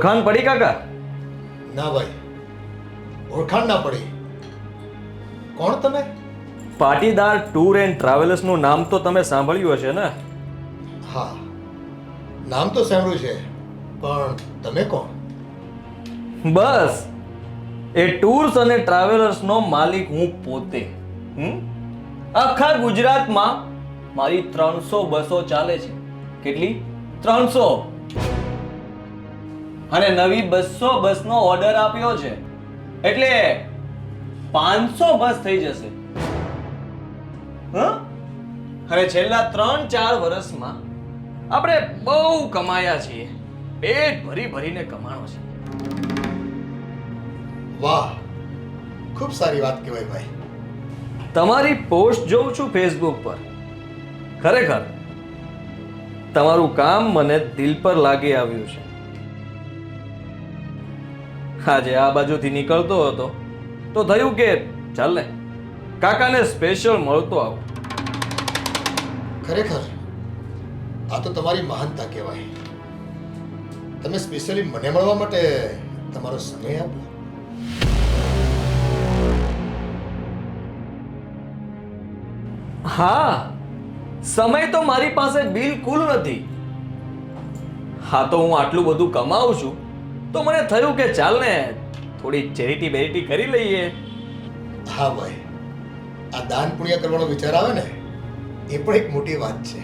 ઓળખાણ પડી કાકા? ના ભાઈ ઓળખાણ ના પડી. કોણ તમે? પાટીદાર ટૂર એન્ડ ટ્રાવેલર્સનું નામ તો તમે સાંભળ્યું હશે ને? હા નામ તો સાંભળ્યું છે પણ તમે કોણ? બસ એ ટૂર્સ અને ટ્રાવેલર્સનો માલિક હું પોતે? આખા ગુજરાતમાં મારી ત્રણસો બસો ચાલે છે. કેટલી? ત્રણસો. અને નવી બસો બસનો ઓર્ડર આપ્યો છે. એટલે પાંચસો બસ થઈ જશે. હં? અને છેલ્લા ત્રણ ચાર વર્ષમાં આપણે બહુ કમાયા છીએ. પેટ ભરી ભરીને કમાણો છે વાહ ખૂબ સારી વાત કહેવાય ભાઈ. તમારી પોસ્ટ જોઉં છું ફેસબુક પર. ખરેખર તમારું કામ મને દિલ પર લાગી આવ્યું છે. આજે આ બાજુથી નીકળતો હતો. તો થયું કે ચાલ ને કાકાને સ્પેશિયલ મળતો આવ. ખરેખર? આ તો તમારી મહાનતા કહેવાય. તમે સ્પેશિયલી મને મળવા માટે તમારો સમય આપ્યો. હા સમય તો મારી પાસે બિલકુલ નથી. હા તો હું આટલું બધું કમાઉં છું. તો મને થયું કે ચાલ ને થોડી ચેરિટી બેરિટી કરી લઈએ. હા ભાઈ આ દાન પુણ્ય કરવાનો વિચાર આવે ને એ પણ એક મોટી વાત છે.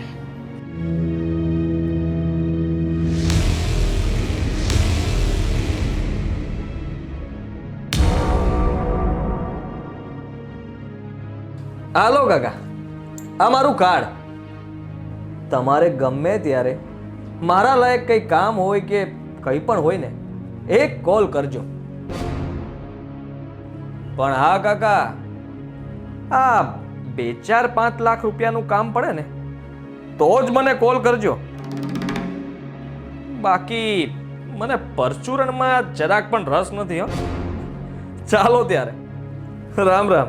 હાલો કાકા આ મારું કાર્ડ. તમારે ગમે ત્યારે મારા લાયક કંઈ કામ હોય કે કંઈ પણ હોય ને એક કોલ કરજો. પણ હા કાકા આ બે ચાર પાંચ લાખ રૂપિયાનું કામ પડે ને તો જ મને કોલ કરજો. બાકી મને પરચુરણમાં જરાક પણ રસ નથી હો. ચાલો ત્યારે. રામ રામ.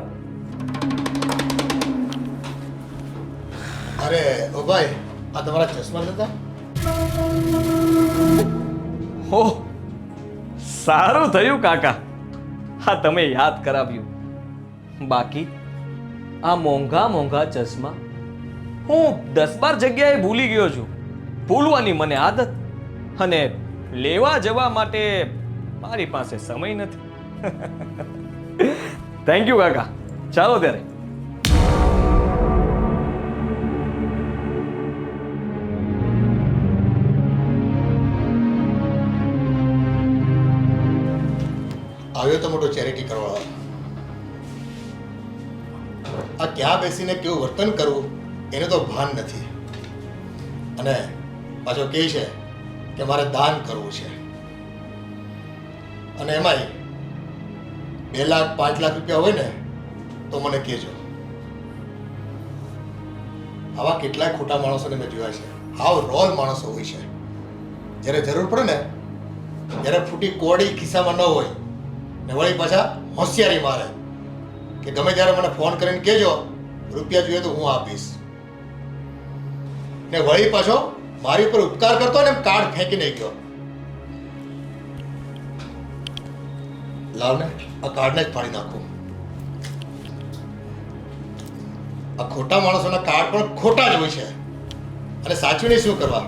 અરે ઓ ભાઈ આ તમારા ચશ્મા હતા હો સારું થયું, કાકા. હા, તમે યાદ કરાવ્યું. બાકી, આ મોંઘા મોંઘા ચશ્મા હું દસ બાર જગ્યાએ ભૂલી ગયો છું. ભૂલવાની મને આદત અને લેવા જવા માટે મારી પાસે સમય નથી. થેન્ક યુ કાકા. ચાલો ત્યારે. તો મોટો ચેરિટી કરવા આ ક્યાં બેસીને કેવું વર્તન કરવું, એને તો ભાન નથી. અને પાછો કહે છે કે મારે દાન કરવું છે. અને એમાંય બે લાખ, પાંચ લાખ રૂપિયા હોય ને, તો મને કહેજો. આવા કેટલાય ખોટા માણસોને મેં જોયા છે. હાવ રોલ માણસો હોય છે. જ્યારે જરૂર પડે ને, જ્યારે ફૂટી કોડી ખિસ્સામાં ન હોય ને વળી પાછા હોશિયારી મારે. કે ગમે ત્યારે મને ફોન કરીને કહેજો, રૂપિયા જોઈએ તો હું આપીશ. ને વળી પાછો મારી ઉપર ઉપકાર કરતો ને એમ કાર્ડ ફેંકી નહીં ગયો લાવને આ કાર્ડને જ ફાડી નાખું. આ ખોટા માણસોના કાર્ડ પણ ખોટા જ હોય છે. અને સાચવીને શું કરવા?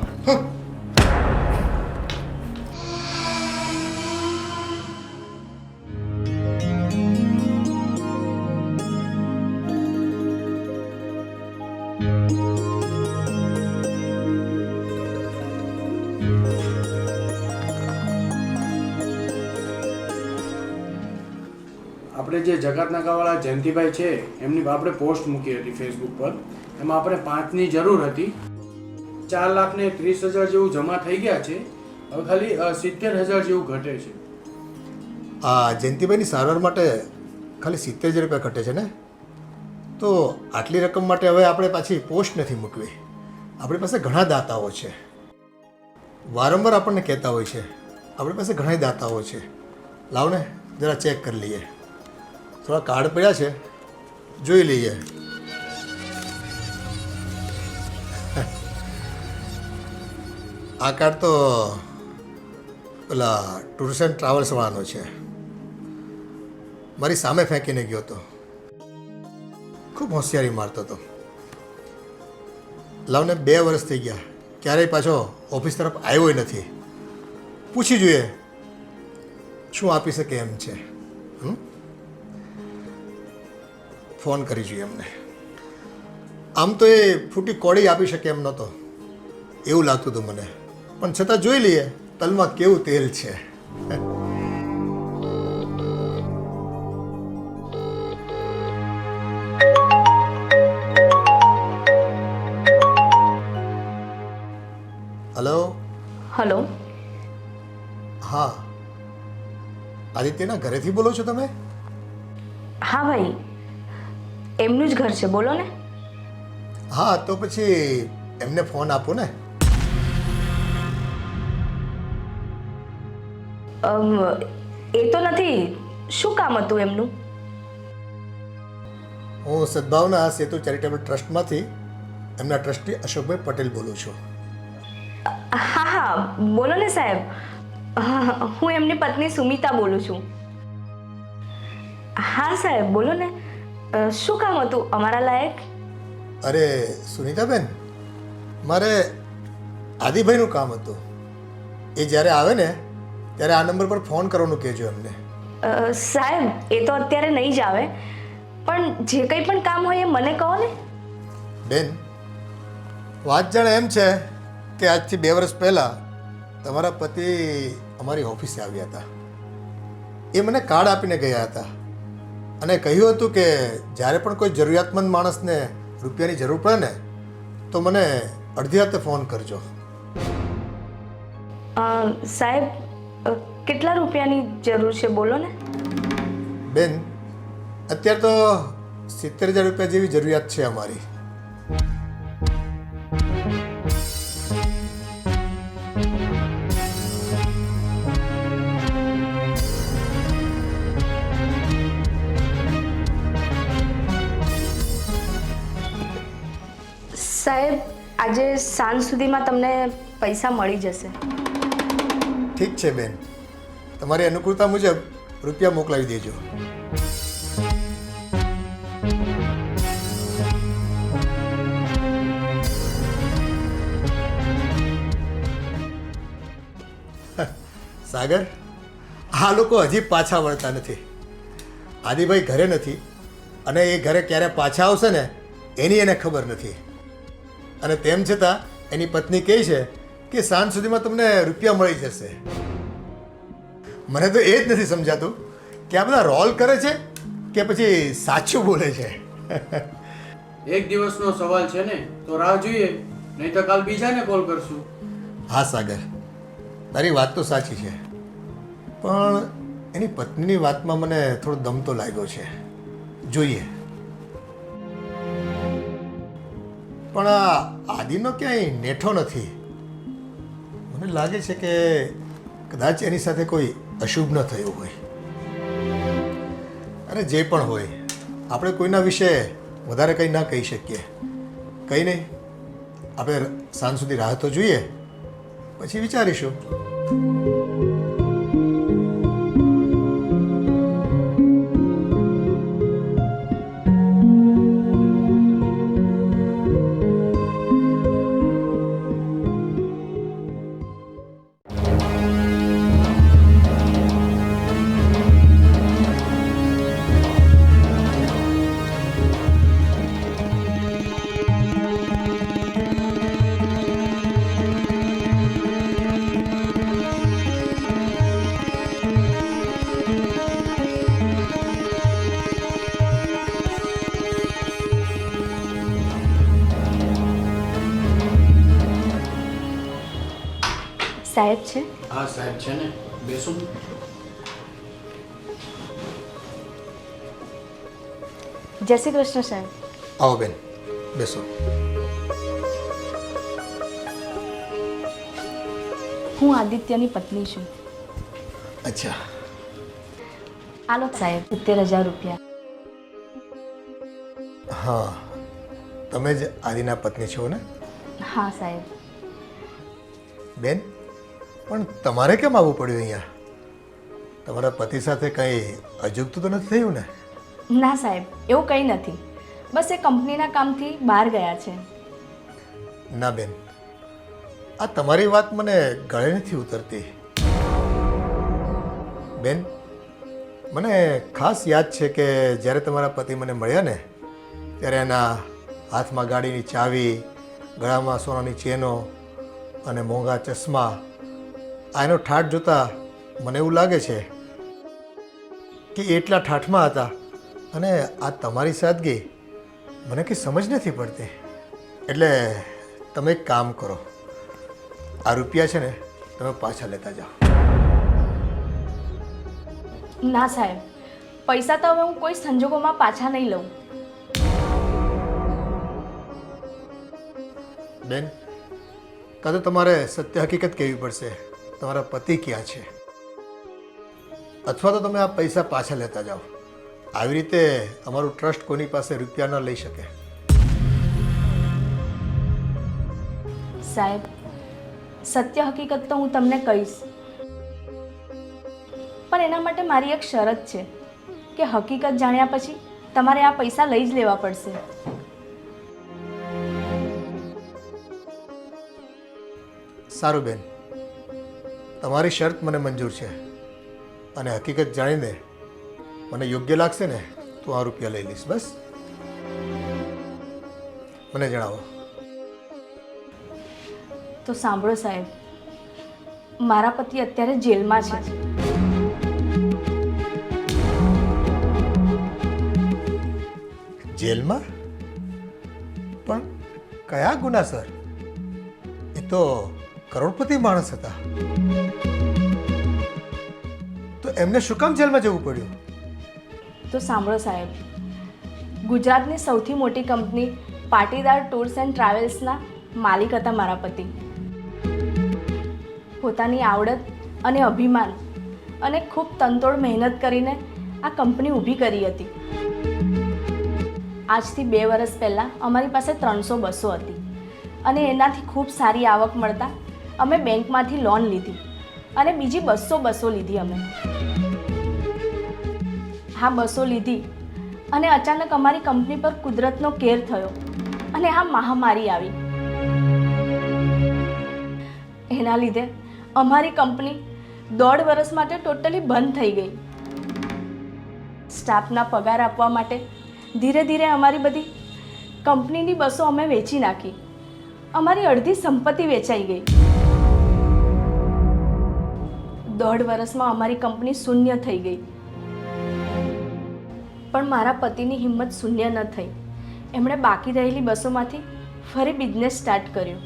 જે જગતનાકાવાળા જયંતિભાઈ છે, એમની આપણે પોસ્ટ મૂકી હતી ફેસબુક પર. એમાં આપણે પાંચની જરૂર હતી. ચાર લાખને ત્રીસ હજાર જેવું જમા થઈ ગયા છે. હવે ખાલી સિત્તેર હજાર જેવું ઘટે છે. આ જયંતિભાઈની સારવાર માટે ખાલી સિત્તેર હજાર રૂપિયા ઘટે છે ને? તો આટલી રકમ માટે હવે આપણે પાછી પોસ્ટ નથી મૂકવી. આપણી પાસે ઘણા દાતાઓ છે. વારંવાર આપણને કહેતા હોય છે. આપણી પાસે ઘણા દાતાઓ છે. લાવને, જરા ચેક કરી લઈએ. થોડા કાર્ડ પડ્યા છે. જોઈ લઈએ. આ કાર્ડ તો પેલા ટૂર્સ એન્ડ ટ્રાવેલ્સવાળાનો છે. મારી સામે ફેંકીને ગયો હતો ખૂબ હોશિયારી મારતો હતો. લાવને બે વર્ષ થઈ ગયા. ક્યારેય પાછો ઓફિસ તરફ આવ્યો નથી. પૂછી જોઈએ, શું આપી શકે એમ છે. ફોન કરી જોઈએ એમને આમ તો એ ફૂટી કોડી આપી શકે એમ નહોતો. એવું લાગતું હતું મને. પણ છતાં જોઈ લઈએ તલમાં કેવું તેલ છે. હલો? હલો. હા. આદિત્યના ઘરેથી બોલો છો તમે? હા ભાઈ. એમનું જ ઘર છે બોલો ને. હા તો પછી એમને ફોન આપો ને. અમ, એ તો નથી. શું કામ હતું એમનું? હું સદભાવના સેતુ ચેરિટેબલ ટ્રસ્ટમાંથી એમના ટ્રસ્ટી અશોકભાઈ પટેલ બોલું છું. હા હા બોલો ને સાહેબ. હા, હું એમની પત્ની સુમિતા બોલું છું. હા સાહેબ બોલો ને. શું કામ હતું અમારા લાયક? અરે સુનિતાબેન મારે આદિભાઈનું કામ હતું. એ જ્યારે આવે ને ત્યારે આ નંબર પર ફોન કરવાનું કહેજો એમને. સાહેબ એ તો અત્યારે નહીં જ આવે. પણ જે કંઈ પણ કામ હોય એ મને કહો ને. બેન વાત જાણે એમ છે કે આજથી બે વર્ષ પહેલાં તમારા પતિ અમારી ઓફિસે આવ્યા હતા. એ મને કાર્ડ આપીને ગયા હતા. અને કહ્યું હતું કે જ્યારે પણ કોઈ જરૂરિયાતમંદ માણસને રૂપિયાની જરૂર પડે ને તો મને અડધી રાતે ફોન કરજો. સાહેબ કેટલા રૂપિયાની જરૂર છે? બોલો ને. બેન અત્યારે તો સિત્તેર હજાર રૂપિયા જેવી જરૂરિયાત છે અમારી. આજે સાંજ સુધીમાં તમને પૈસા મળી જશે. ઠીક છે, બેન. તમારી અનુકૂળતા મુજબ રૂપિયા મોકલાવી દેજો. સાગર, આ લોકો હજી પાછા વળતા નથી. આદિભાઈ ઘરે નથી અને એ ઘરે ક્યારે પાછા આવશે ને, એની એને ખબર નથી. અને તેમ છતાં એની પત્ની કહે છે કે સાંજ સુધીમાં તમને રૂપિયા મળી જશે. મને તો એ જ નથી સમજાતું કે આ બધા રોલ કરે છે કે પછી સાચું બોલે છે. એક દિવસનો સવાલ છે ને તો રાહ જોઈએ. નહીં તો કાલ બીજાને કોલ કરશું. હા સાગર. તારી વાત તો સાચી છે. પણ એની પત્નીની વાતમાં મને થોડો દમ તો લાગ્યો છે. જોઈએ. પણ આદિનો ક્યાંય નેઠો નથી. મને લાગે છે કે કદાચ એની સાથે કોઈ અશુભ ન થયું હોય. અને જે પણ હોય, આપણે કોઈના વિશે વધારે કંઈ ના કહી શકીએ. કંઈ નહીં, આપણે સાંજ સુધી રાહ તો જોઈએ. પછી વિચારીશું. સાહેબ છે? હા સાહેબ છે ને. બેસો. જય શ્રી કૃષ્ણ સાહેબ. આવો બેન બેસો. હું આદિત્યની પત્ની છું. અચ્છા. આલો સાહેબ સિત્તેર હજાર રૂપિયા. હા તમે જ આદિના પત્ની છો ને? હા સાહેબ. બેન પણ તમારે કેમ આવવું પડ્યું અહીંયા? તમારા પતિ સાથે કંઈ અજુગતું તો નથી થયું ને? ના સાહેબ એવું કંઈ નથી. બસ એ કંપનીના કામથી બહાર ગયા છે. ના બેન આ તમારી વાત મને ગળે નથી ઉતરતી. બેન મને ખાસ યાદ છે કે જ્યારે તમારા પતિ મને મળ્યા ને ત્યારે એના હાથમાં ગાડીની ચાવી ગળામાં સોનાની ચેનો અને મોંઘા ચશ્મા આ એનો ઠાઠ જોતા મને એવું લાગે છે કે એટલા ઠાઠમાં હતા. અને આ તમારી સાદગી મને કંઈ સમજ નથી પડતી. એટલે તમે એક કામ કરો. આ રૂપિયા છે ને તમે પાછા લેતા જાઓ. ના સાહેબ પૈસા તો હવે હું કોઈ સંજોગોમાં પાછા નહીં લઉં. બેન કાં તો તમારે સત્ય હકીકત કહેવી પડશે? તમારા પતિ ક્યાં છે? અથવા તો તમે આ પૈસા પાછા લેતા જાઓ. આવી રીતે અમારું ટ્રસ્ટ કોની પાસે રૂપિયા ન લઈ શકે. સાહેબ સત્ય હકીકત તો હું તમને કહીશ. પણ એના માટે મારી એક શરત છે કે હકીકત જાણ્યા પછી તમારે આ પૈસા લઈ જ લેવા પડશે. સારું બેન. તમારી શરત મને મંજૂર છે. અને હકીકત જાણીને મને યોગ્ય લાગશે ને તો આ રૂપિયા લઈ લઈશ બસ. મને જણાવો. તો સાંભળો સાહેબ મારા પતિ અત્યારે જેલમાં છે. જેલમાં? પણ કયા ગુનાસર એ તો કરોડપતિ માણસ હતા. એમને શું કામ જેલમાં જવું પડ્યું? તો સાંભળો સાહેબ, ગુજરાતની સૌથી મોટી કંપની પાટીદાર ટૂર્સ એન્ડ ટ્રાવેલ્સના માલિક હતા મારા પતિ. પોતાની આવડત અને અભિમાન અને ખૂબ તનતોડ મહેનત કરીને આ કંપની ઊભી કરી હતી. આજથી બે વર્ષ પહેલાં અમારી પાસે ત્રણસો બસો હતી અને એનાથી ખૂબ સારી આવક મળતા અમે બેંકમાંથી લોન લીધી અને બીજી બસો બસો લીધી અમે. હા, બસો લીધી. અને અચાનક અમારી કંપની પર કુદરતનો કેર થયો અને આ મહામારી આવી. એના લીધે અમારી કંપની દોઢ વર્ષ માટે ટોટલી બંધ થઈ ગઈ. સ્ટાફના પગાર આપવા માટે ધીરે ધીરે અમારી બધી કંપનીની બસો અમે વેચી નાખી. અમારી અડધી સંપત્તિ વેચાઈ ગઈ. દોઢ વર્ષમાં અમારી કંપની શૂન્ય થઈ ગઈ. પણ મારા પતિની હિંમત શૂન્ય ન થઈ. એમણે બાકી રહેલી બસોમાંથી ફરી બિઝનેસ સ્ટાર્ટ કર્યો.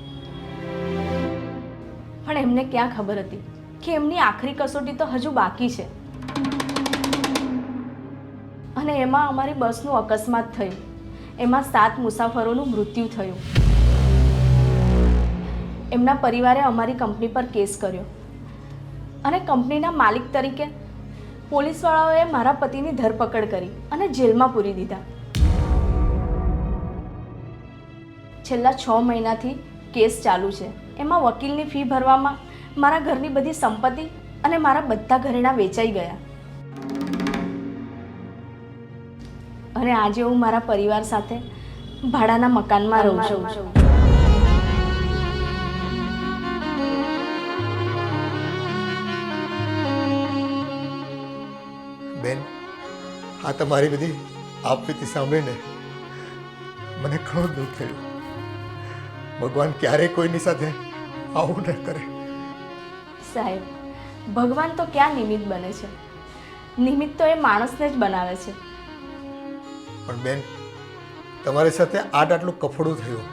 પણ એમને ક્યાં ખબર હતી કે એમની આખરી કસોટી તો હજુ બાકી છે. અને એમાં અમારી બસનું અકસ્માત થયું. એમાં સાત મુસાફરોનું મૃત્યુ થયું. એમના પરિવારે અમારી કંપની પર કેસ કર્યો. અને કંપનીના માલિક તરીકે પોલીસવાળાઓએ મારા પતિની ધરપકડ કરી અને જેલમાં પૂરી દીધા. છેલ્લા છ મહિનાથી કેસ ચાલુ છે. એમાં વકીલની ફી ભરવામાં મારા ઘરની બધી સંપત્તિ અને મારા બધા ઘરેણાં વેચાઈ ગયા. અને આજે હું મારા પરિવાર સાથે ભાડાના મકાનમાં રહું છું. બેન આ તમારી બધી આપવીતી સાંભળીને મને ઘણું દુઃખ થયું. ભગવાન ક્યારેય કોઈની સાથે આવું ન કરે. સાહેબ ભગવાન તો ક્યાં નિમિત્ત બને છે? નિમિત્ત તો એ માણસને જ બનાવે છે. પણ બેન તમારી સાથે આટ આટલું કફડું થયું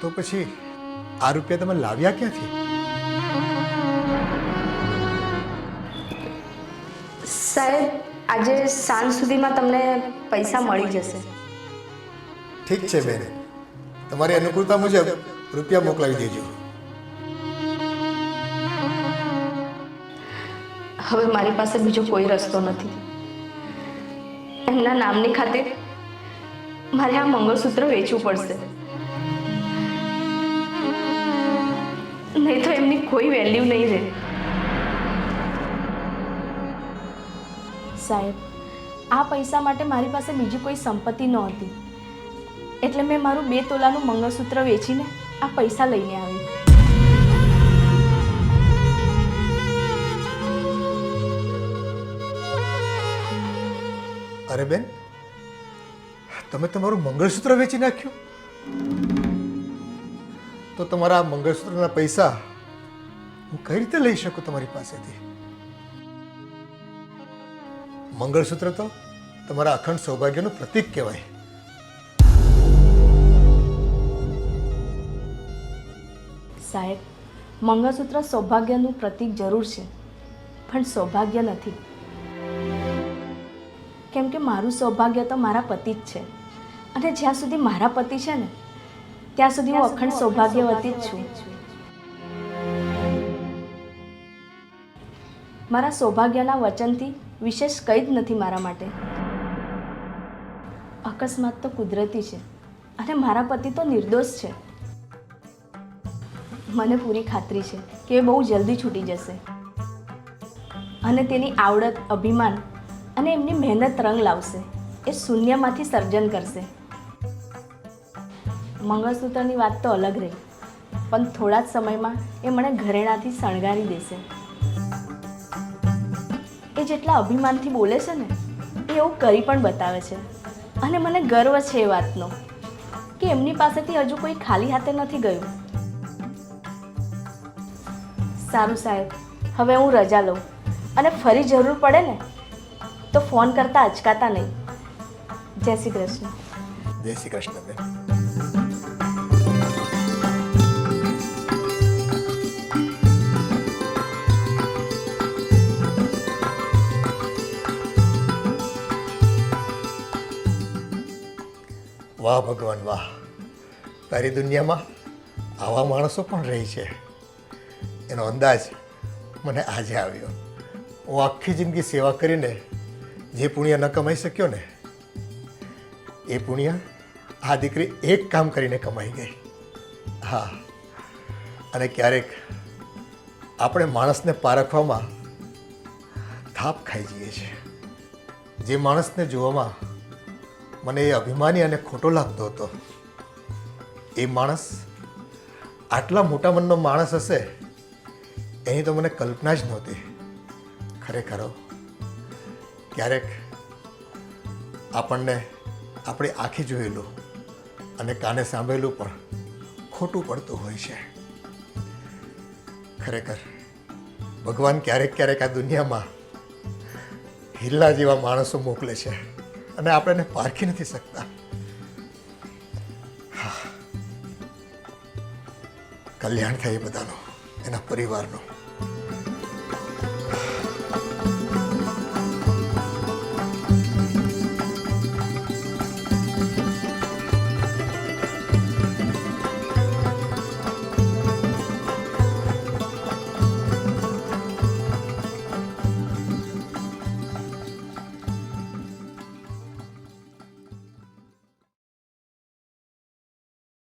તો પછી આ રૂપિયા તમે લાવ્યા ક્યાંથી? સાહેબ આજે સાંજ સુધીમાં તમને પૈસા મળી જશે. ઠીક છે બેન. તમારી અનુકૂળતા મુજબ રૂપિયા મોકલાવી દેજો. હવે મારી પાસે બીજો કોઈ રસ્તો નથી. એમના નામની ખાતે મારે આ મંગળસૂત્ર વેચવું પડશે. નહીં તો એમની કોઈ વેલ્યુ નહીં રહે. સાહેબ, આ પૈસા માટે મારી પાસે બીજી કોઈ સંપત્તિ નહોતી. એટલે મેં મારું બે તોલાનું મંગળસૂત્ર વેચીને આ પૈસા લઈને આવી. અરે બેન, તમે તમારું મંગળસૂત્ર વેચી નાખ્યું. તો તમારા મંગળસૂત્રના પૈસા હું કઈ રીતે લઈ શકું તમારી પાસેથી? મંગળસૂત્ર તો તમારા અખંડ સૌભાગ્યનું પ્રતીક કહેવાય. સાહેબ મંગળસૂત્ર સૌભાગ્યનું પ્રતીક જરૂર છે પણ સૌભાગ્ય નથી. કેમ કે મારું સૌભાગ્ય તો મારા પતિ જ છે. અને જ્યાં સુધી મારા પતિ છે ને ત્યાં સુધી હું અખંડ સૌભાગ્યવતી જ છું. મારા સૌભાગ્યના વચનથી વિશેષ કંઈ જ નથી મારા માટે. અકસ્માત તો કુદરતી છે અને મારા પતિ તો નિર્દોષ છે. મને પૂરી ખાતરી છે કે એ બહુ જલ્દી છૂટી જશે. અને તેની આવડત, અભિમાન અને એમની મહેનત રંગ લાવશે. એ શૂન્યમાંથી સર્જન કરશે. મંગળસૂત્રની વાત તો અલગ રહી, પણ થોડા જ સમયમાં એ મને ઘરેણાથી શણગારી દેશે. જેટલા અભિમાનથી બોલે છે ને એ એવું કરી પણ બતાવે છે. અને મને ગર્વ છે એ વાતનો, કે એમની પાસેથી હજુ કોઈ ખાલી હાથે નથી ગયું. સારું સાહેબ, હવે હું રજા લઉં. અને ફરી જરૂર પડે ને, તો ફોન કરતા અચકાતા નહીં. જય શ્રી કૃષ્ણ. જય શ્રી કૃષ્ણ વાહ, ભગવાન, વાહ. તારી દુનિયામાં આવા માણસો પણ રહી છે. એનો અંદાજ મને આજે આવ્યો. હું આખી જિંદગી સેવા કરીને જે પુણ્ય ન કમાઈ શક્યો ને, એ પુણ્ય આ દીકરી એક કામ કરીને કમાઈ ગઈ. હા. અને ક્યારેક આપણે માણસને પારખવામાં થાપ ખાઈ જઈએ છીએ. જે માણસને જોવામાં મને એ અભિમાની અને ખોટો લાગતો હતો. એ માણસ આટલા મોટા મનનો માણસ હશે, એની તો મને કલ્પના જ નહોતી. ખરેખર ક્યારેક આપણને આપણે આંખે જોયેલું અને કાને સાંભળેલું પણ ખોટું પડતું હોય છે. ખરેખર ભગવાન ક્યારેક ક્યારેક આ દુનિયામાં હિલ્લા જેવા માણસો મોકલે છે. અને આપણે એને પારખી નથી શકતા. કલ્યાણ થાય એ બધાનું એના પરિવારનું